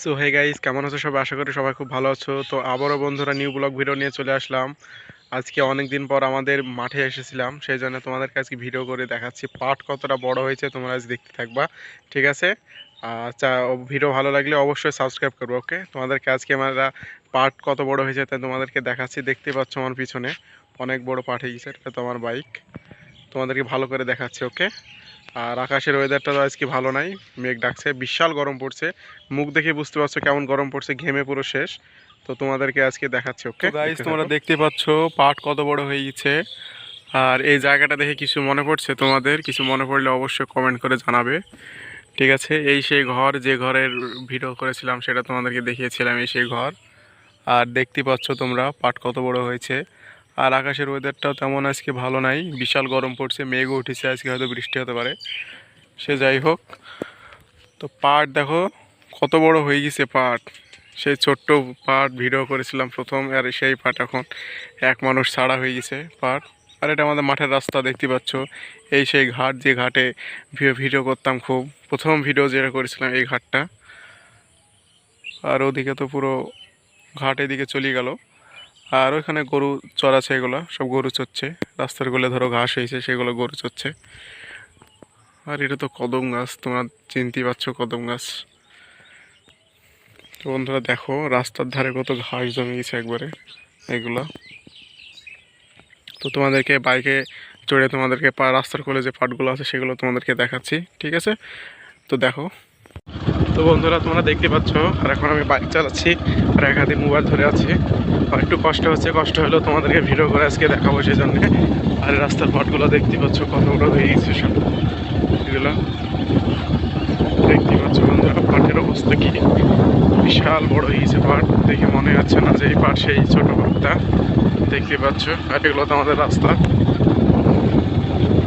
So hey guys কেমন আছো সবাই? আশা করি সবাই খুব ভালো আছো। তো আবারও বন্ধুরা নিউ ব্লগ ভিডিও নিয়ে চলে আসলাম। আজকে অনেক দিন পর আমাদের মাঠে এসেছিলাম, সেই জন্য তোমাদেরকে আজকে ভিডিও করে দেখাচ্ছি। পাট কতটা বড় হয়েছে তোমরা আজ দেখতে থাকবা, ঠিক আছে? আচ্ছা ভিডিও ভালো লাগলে অবশ্যই সাবস্ক্রাইব করব ওকে তোমাদেরকে আজকে আমরা পাট কত বড় হয়েছে তাই তোমাদেরকে দেখাচ্ছি। দেখতে পাচ্ছ আমার পিছনে, অনেক বড় পাট হয়ে গেছে, এটা তো আমার বাইক তোমাদেরকে ভালো করে দেখাচ্ছি ওকে আর আকাশের ওয়েদারটা আজকে ভালো নাই, মেঘ ডাকছে, বিশাল গরম পড়ছে। মুখ দেখে বুঝতে পারছ কেমন গরম পড়ছে, ঘেমে পুরো শেষ। তো তোমাদেরকে আজকে দেখাচ্ছি ওকে গাইস তোমরা দেখতে পাচ্ছ, পাট কত বড় হয়ে গেছে আর এই জায়গাটা দেখে কিছু মনে পড়ছে তোমাদের? কিছু মনে পড়লে অবশ্যই কমেন্ট করে জানাবে। ঠিক আছে, এই সেই ঘর, যে ঘরের ভিডিও করেছিলাম সেটা তোমাদেরকে দেখিয়েছিলাম, এই সেই ঘর। আর দেখতে পাচ্ছ তোমরা পাট কত বড় হয়েছে। আর আকাশের ওয়েদারটাও তেমন আজকে ভালো নাই। বিশাল গরম পড়ছে, মেঘও উঠেছে, আজকে হয়তো বৃষ্টি হতে পারে। সে যাই হোক, তো পাট দেখো, কত বড় হয়ে গেছে পাট সেই ছোট্ট পাট ভিডিও করেছিলাম প্রথম, আর সেই পাট এখন এক মানুষ ছাড়া হয়ে গেছে পাট আর এটা আমাদের মাঠের রাস্তা, দেখতে পাচ্ছ। এই সেই ঘাট, যে ঘাটে ভিডিও করতাম খুব। প্রথম ভিডিও যেটা করেছিলাম, এই ঘাটটা। আর ওদিকে তো পুরো ঘাট এদিকে চলে গেল। আর ওইখানে গরু চড়াচ্ছে এগুলো, সব গরু চড়ছে। রাস্তারগুলো ধরো ঘাস হয়েছে, সেগুলো গরু চড়ছে। আর এটা তো কদম গাছ, তোমরা চিনতে পারছ কদম গাছ। বন্ধুরা দেখো, রাস্তার ধারে কত ঘাস জমে গেছে একবারে, এগুলো। তো তোমাদেরকে বাইকে চড়ে তোমাদেরকে রাস্তার কোলে যে পাটগুলো আছে সেগুলো তোমাদেরকে দেখাচ্ছি, ঠিক আছে? তো দেখো। তো বন্ধুরা, তোমরা দেখতে পাচ্ছ, আর এখন আমি বাইক চালাচ্ছি, আর এক হাতে মোবাইল ধরে আছি। আর একটু কষ্ট হচ্ছে, কষ্ট হলেও তোমাদেরকে ভিডিও করে আজকে দেখাবো সেই জন্যে আর রাস্তার পাটগুলো দেখতে পাচ্ছ, কত বড় হয়ে গেছে সব এগুলো দেখতে পাচ্ছ বন্ধুরা, পাটের অবস্থা কি? বিশাল বড় হয়ে গেছে পাট, দেখে মনে হচ্ছে না যে এই পাট সেই ছোট পাটটা। দেখতে পাচ্ছ, আর এগুলো তো আমাদের রাস্তা।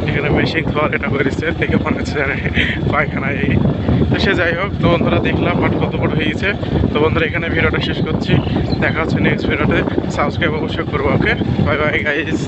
এখানে মেশিন খাওয়ার এটা করেছে, দেখে মনে হচ্ছে পায়খানা এই সে যাই হোক, তো বন্ধুরা দেখলাম মাঠ কত বড় হয়েছে তো বন্ধুরা এখানে ভিডিওটা শেষ করছি। দেখা হচ্ছে নেক্সট ভিডিওতে। সাবস্ক্রাইব অবশ্যই করব ওকে বাই বাই গাইজ